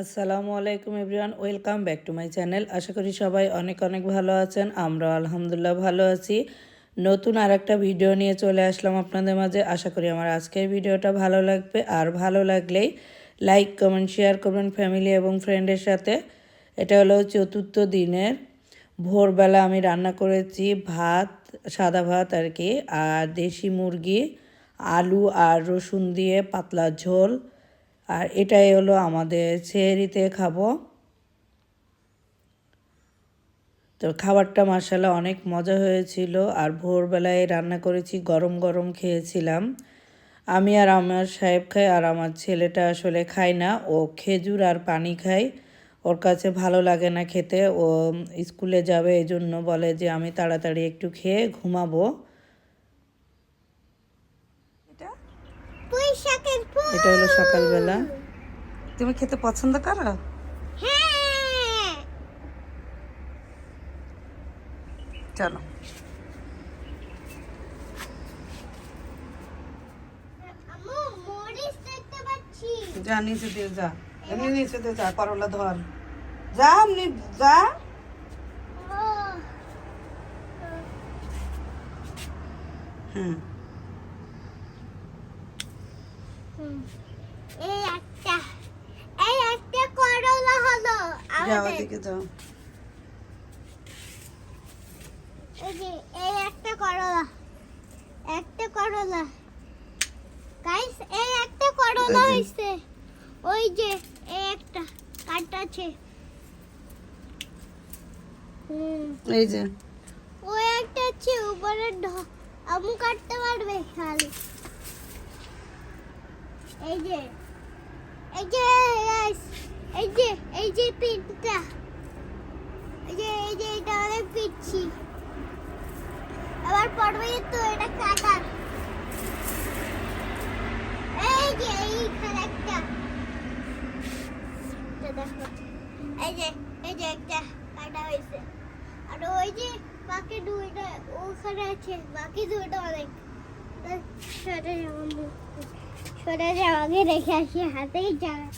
আসসালামু আলাইকুম everyone, welcome back to my channel. আশা করি সবাই অনেক অনেক ভালো আছেন আমরা আলহামদুলিল্লাহ ভালো আছি। নতুন আর একটা ভিডিও নিয়ে চলে আসলাম আপনাদের মাঝে। আশা করি আমার আজকের ভিডিওটা ভালো লাগবে। আর ভালো লাগলেই লাইক, কমেন্ট, শেয়ার করবেন ফ্যামিলি এবং ফ্রেন্ডের সাথে। এটা হলো চতুর্থ দিনের ভোরবেলা আমি রান্না করেছি ভাত, সাদা ভাত আর কি। আর দেশি মুরগি, আলু আর রসুন দিয়ে পাতলা ঝোল। আর এটাই হলো আমাদের সেহরিতে খাব। তো খাবারটা মার্শাল্লাহ অনেক মজা হয়েছিল আর ভোরবেলায় রান্না করেছি, গরম গরম খেয়েছিলাম। আমি আর আমার সাহেব খাই আর আমার ছেলেটা আসলে খায় না, ও খেজুর আর পানি খায়। ওর কাছে ভালো লাগে না খেতে, ও স্কুলে যাবে এই জন্য বলে যে আমি তাড়াতাড়ি একটু খেয়ে ঘুমাবো পুঁই শাকের ফুল এটা হলো সকালবেলা। তুমি খেতে পছন্দ করো? হ্যাঁ। চলো। আম্মু মরিচ দেখতে পাচ্ছি। যা নিচে দিয়ে যা। এমনি নিচে দিয়ে যা করলা ধর। যা এমনি যা। হুম হুম। এই একটা এই একটা করলা হলো যাও যাও। এই একটা করলা একটা করলা গাইস এই একটা করলা হইছে। ওই যে এই একটা কাটা আছে। এই যে। ওই একটা আছে উপরে ঢ- আমু কাটতে পারবে খালি। এই যে এই যে এই যে এই যে পিঠটা এই যে এই যে এটা পিচ্ছি আবার পড়বে তো এটা কাটার এই যে এইখানে একটা। এই যে এই যে একটা কাটা হয়েছে। আর ওই যে বাকি দুইটা, ওখানে আছে, বাকি দুইটা অনেক। সরে যাব যাও আগে রেখে আসি, হাতেই জায়গা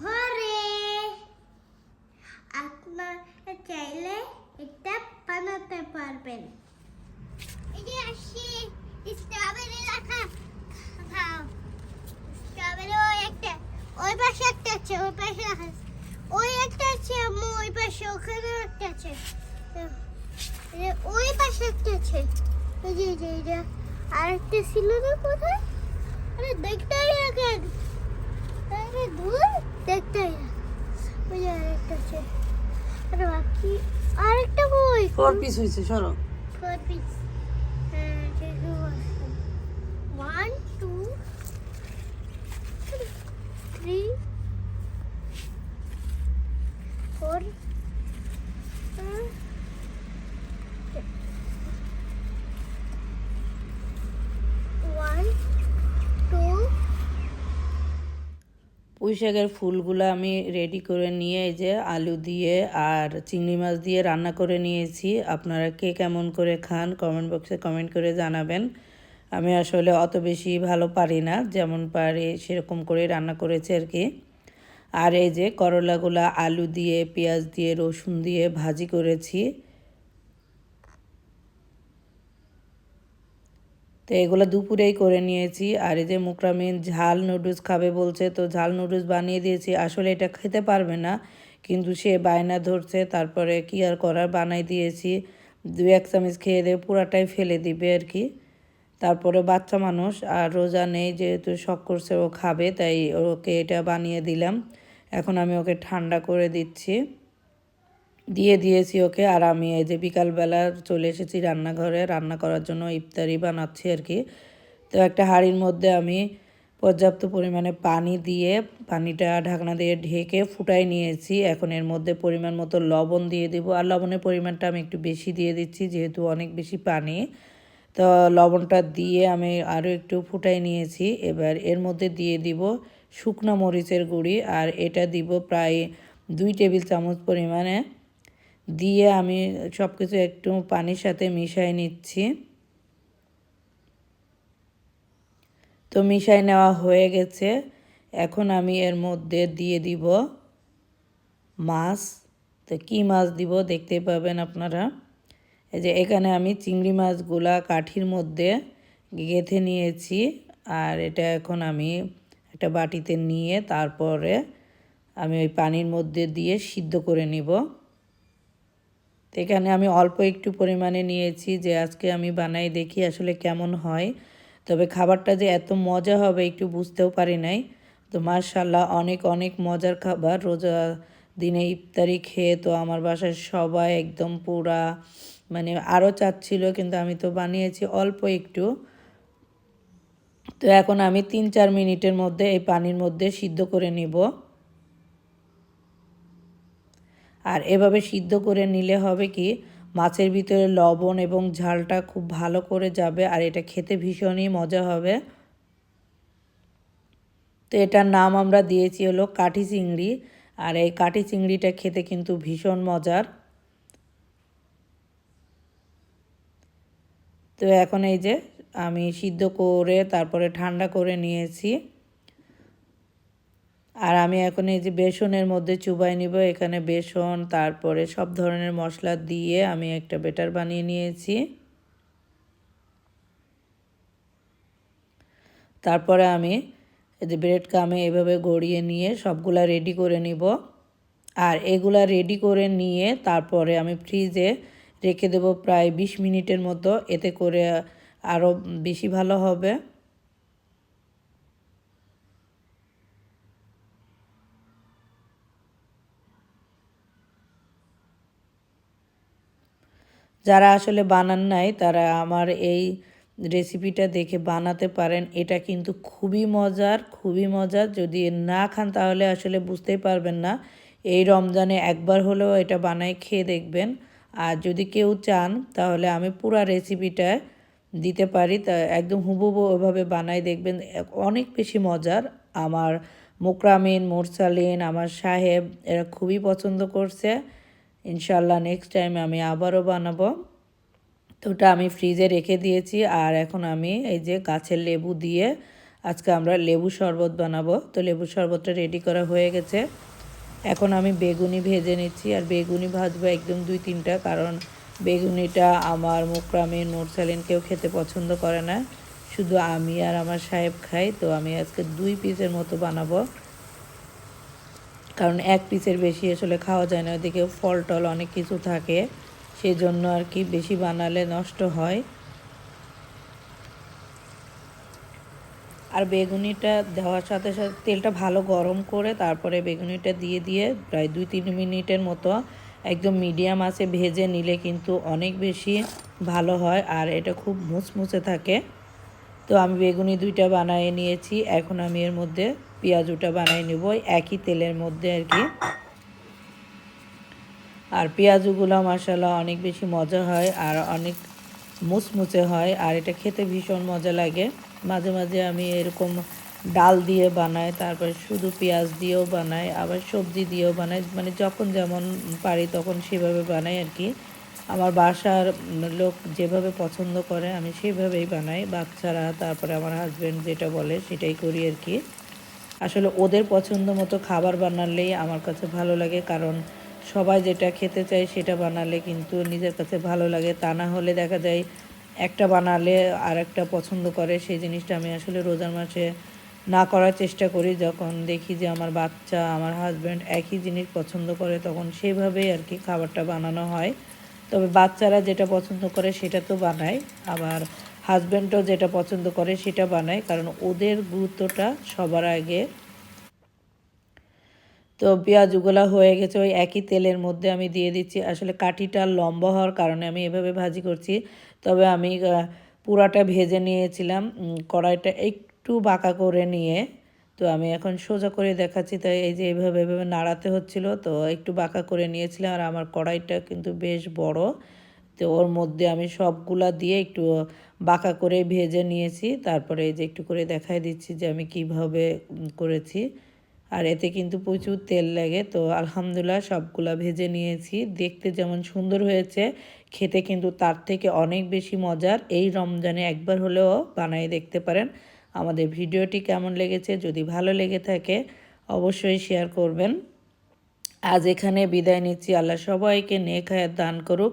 ঘরে। আপনার চাইলে এটা বানাতে পারবেন। স্ট্রবেরি রাখা। খাও। স্ট্রবেরি ওই একটা, ওই পাশে একটা আছে, ওই পাশে ওই একটা আছে ওই পাশে, ওখানে একটা আছে। ওই পাশে একটা আছে। আরেকটা ছিল না কোথায়? আরে দেখতেই রাখেন আরে দূর দেখতেই ওই যে আরেকটা আছে। আরে বাকি আরেকটা বই ফোর পিস হয়েছে সরো। Four piece. পুঁই শাকের ফুলগুলো আমি রেডি করে নিয়ে এই যে আলু দিয়ে আর চিংড়ি মাছ দিয়ে রান্না করে নিয়েছি। আপনারা কে কেমন করে খান কমেন্ট বক্সে কমেন্ট করে জানাবেন। আমি আসলে অত বেশি ভালো পারি না, যেমন পারি সেরকম করে রান্না করেছি আর কি। আর এই যে করলাগুলো আলু দিয়ে, পেঁয়াজ দিয়ে, রসুন দিয়ে ভাজি করেছি। তো এগুলো দুপুরেই করে নিয়েছি। আর এই যে মুকরামিন ঝাল নুডলস খাবে বলছে, তো ঝাল নুডলস বানিয়ে দিয়েছি। আসলে এটা খেতে পারবে না, কিন্তু সে বায়না ধরছে। তারপরে কি আর করার? বানাই দিয়েছি। দু এক চামচ খেয়ে দিয়ে পুরাটাই ফেলে দিবে আর কি। তারপরে বাচ্চা মানুষ, আর রোজা নেই যেহেতু শখ করছে ও খাবে, তাই ওকে এটা বানিয়ে দিলাম। এখন আমি ওকে ঠান্ডা করে দিচ্ছি। দিয়ে দিয়েছি ওকে আর আমি এই যে বিকালবেলা চলে এসেছি রান্নাঘরে। রান্না করার জন্য ইফতারি বানাচ্ছি আর কি। তো একটা হাঁড়ির মধ্যে আমি পর্যাপ্ত পরিমাণে পানি দিয়ে পানিটা ঢাকনা দিয়ে ঢেকে ফুটাই নিয়েছি। এখন এর মধ্যে পরিমাণ মতো লবণ দিয়ে দিব। আর লবণের পরিমাণটা আমি একটু বেশি দিয়ে দিচ্ছি, যেহেতু অনেক বেশি পানি। তো লবণটা দিয়ে আমি আরও একটু ফুটাই নিয়েছি। এবার এর মধ্যে দিয়ে দিব শুকনো মরিচের গুঁড়ি। আর এটা দিব প্রায় দুই টেবিল চামচ পরিমাণে দিয়ে আমি সব কিছু একটু পানির সাথে মিশিয়ে নিচ্ছি। তো মিশাই নেওয়া হয়ে গেছে। এখন আমি এর মধ্যে দিয়ে দিব মাছ। তো কী মাছ দিব দেখতে পাবেন আপনারা। এই যে এখানে আমি চিংড়ি মাছগুলা কাঠির মধ্যে গেঁথে নিয়েছি। আর এটা এখন আমি একটা বাটিতে নিয়ে তারপরে আমি ওই পানির মধ্যে দিয়ে সিদ্ধ করে নিব। তো এখানে আমি অল্প একটু পরিমাণে নিয়েছি যে আজকে আমি বানাই দেখি আসলে কেমন হয়। তবে খাবারটা যে এত মজা হবে একটু বুঝতেও পারি নাই। তো মার্শাল্লাহ অনেক অনেক মজার খাবার। রোজা দিনে ইফতারি খেয়ে তো আমার বাসায় সবাই একদম পুরা মানে আরও চাচ্ছিল কিন্তু আমি তো বানিয়েছি অল্প একটু। তো এখন আমি তিন, চার মিনিটের মধ্যে এই পানির মধ্যে সিদ্ধ করে নিব। আর এভাবে সিদ্ধ করে নিলে হবে কি, মাছের ভিতরে লবণ এবং ঝালটা খুব ভালো করে যাবে আর এটা খেতে ভীষণই মজা হবে। তো এটার নাম আমরা দিয়েছি হলো কাঠি চিংড়ি আর এই কাঠি চিংড়িটা খেতে কিন্তু ভীষণ মজার। তো এখন এই যে আমি সিদ্ধ করে তারপরে ঠান্ডা করে নিয়েছি। আর আমি এখন এই যে বেসনের মধ্যে চুবাই নিব, এখানে বেসন, তারপরে সব ধরনের মশলা দিয়ে আমি একটা বেটার বানিয়ে নিয়েছি। তারপরে আমি এই যে ব্রেড কামে এভাবে গড়িয়ে নিয়ে সবগুলা রেডি করে নিব। আর এগুলা রেডি করে নিয়ে তারপরে আমি ফ্রিজে রেখে দেবো প্রায় বিশ মিনিটের মতো, এতে করে আরও বেশি ভালো হবে। যারা আসলে বানান নাই, তারা আমার এই রেসিপিটা দেখে বানাতে পারেন। এটা কিন্তু খুবই মজার খুবই মজার। যদি না খান, তাহলে আসলে বুঝতেই পারবেন না। এই রমজানে একবার হলেও এটা বানায় খেয়ে দেখবেন। আর যদি কেউ চান, তাহলে আমি পুরো রেসিপিটা দিতে পারি। তা একদম হুবহু ওভাবে বানাই দেখবেন। অনেক বেশি মজার। আমার মোকরামিন, মোরসালিন, আমার সাহেব, এরা খুবই পছন্দ করছে। ইনশাল্লাহ নেক্সট টাইম আমি আবারও বানাবো। তো ওটা আমি ফ্রিজে রেখে দিয়েছি আর এখন আমি এই যে গাছের লেবু দিয়ে আজকে আমরা লেবু শরবত বানাবো। তো লেবু শরবতটা রেডি করা হয়ে গেছে। এখন আমি বেগুনি ভেজে নিচ্ছি আর বেগুনি ভাজবো একদম দুই তিনটা কারণ বেগুনিটা আমার মুকরামিন মুরসালিন কেউ খেতে পছন্দ করে না। শুধু আমি আর আমার সাহেব খাই, তো আমি আজকে দুই পিসের মতো বানাবো। কারণ এক পিসের বেশি আসলে খাওয়া যায় না, ওদিকে ফল টল অনেক কিছু থাকে সেই জন্য আর কি বেশি বানালে নষ্ট হয়। আর বেগুনিটা দেওয়ার সাথে সাথে তেলটা ভালো গরম করে তারপরে বেগুনিটা দিয়ে দিয়ে প্রায় দুই তিন মিনিটের মতো একদম মিডিয়াম আছে ভেজে নিলে কিন্তু অনেক বেশি ভালো হয় আর এটা খুব মুচমুচে থাকে। তো আমি বেগুনি দুইটা বানিয়ে নিয়েছি, এখন আমি এর মধ্যে পেঁয়াজুটা বানিয়ে নেব, একই তেলের মধ্যে আর কি। আর পেঁয়াজগুলো মশালা অনেক বেশি মজা হয় আর অনেক মুচমুচে হয় আর এটা খেতে ভীষণ মজা লাগে। মাঝে মাঝে আমি এরকম ডাল দিয়ে বানাই, তারপরে শুধু পেঁয়াজ দিয়েও বানাই, আবার সবজি দিয়েও বানাই মানে যখন যেমন পারি তখন সেভাবে বানাই আর কি। আমার বাসার লোক যেভাবে পছন্দ করে আমি সেভাবেই বানাই, বাচ্চারা, তারপরে আমার হাজব্যান্ড যেটা বলে সেটাই করি আর কি। আসলে ওদের পছন্দ মতো খাবার বানালেই আমার কাছে ভালো লাগে, কারণ সবাই যেটা খেতে চায় সেটা বানালে কিন্তু নিজের কাছে ভালো লাগে। তা না হলে দেখা যায় একটা বানালে আর একটা পছন্দ করে। সেই জিনিসটা আমি আসলে রোজার মাসে না করার চেষ্টা করি। যখন দেখি যে আমার বাচ্চা, আমার হাজব্যান্ড একই জিনিস পছন্দ করে, তখন সেভাবেই আর কি খাবারটা বানানো হয়। তবে বাচ্চারা যেটা পছন্দ করে সেটা তো বানায়। আবার হাজব্যান্ডও যেটা পছন্দ করে সেটা বানায়, কারণ ওদের গুরুত্বটা সবার আগে। তো পেঁয়াজ পেঁয়াজগুলো হয়ে গেছে ওই একই তেলের মধ্যে আমি দিয়ে দিচ্ছি। আসলে কাঠিটা লম্বা হওয়ার কারণে আমি এভাবে ভাজি করছি। তবে আমি পুরাটা ভেজে নিয়েছিলাম কড়াইটা একটু বাঁকা করে নিয়ে। তো আমি এখন সোজা করে দেখাচ্ছি, তাই এই যে এভাবে এভাবে নাড়াতে হচ্ছিল। তো একটু বাঁকা করে নিয়েছিলাম আর আমার কড়াইটা কিন্তু বেশ বড়। তো ওর মধ্যে আমি সবগুলা দিয়ে একটু বাঁকা করে ভেজে নিয়েছি। তারপরে এই যে একটু করে দেখাই দিচ্ছি যে আমি কীভাবে করেছি। আর এতে কিন্তু প্রচুর তেল লাগে। তো আলহামদুলিল্লাহ সবগুলা ভেজে নিয়েছি। দেখতে যেমন সুন্দর হয়েছে, খেতে কিন্তু তার থেকে অনেক বেশি মজার। এই রমজানে একবার হলেও বানিয়ে দেখতে পারেন। আমাদের ভিডিওটি কেমন লেগেছে, যদি ভালো লেগে থাকে অবশ্যই শেয়ার করবেন। আজ এখানে বিদায় নিচ্ছি। আল্লাহ সবাইকে নেক হায়াত দান করুক।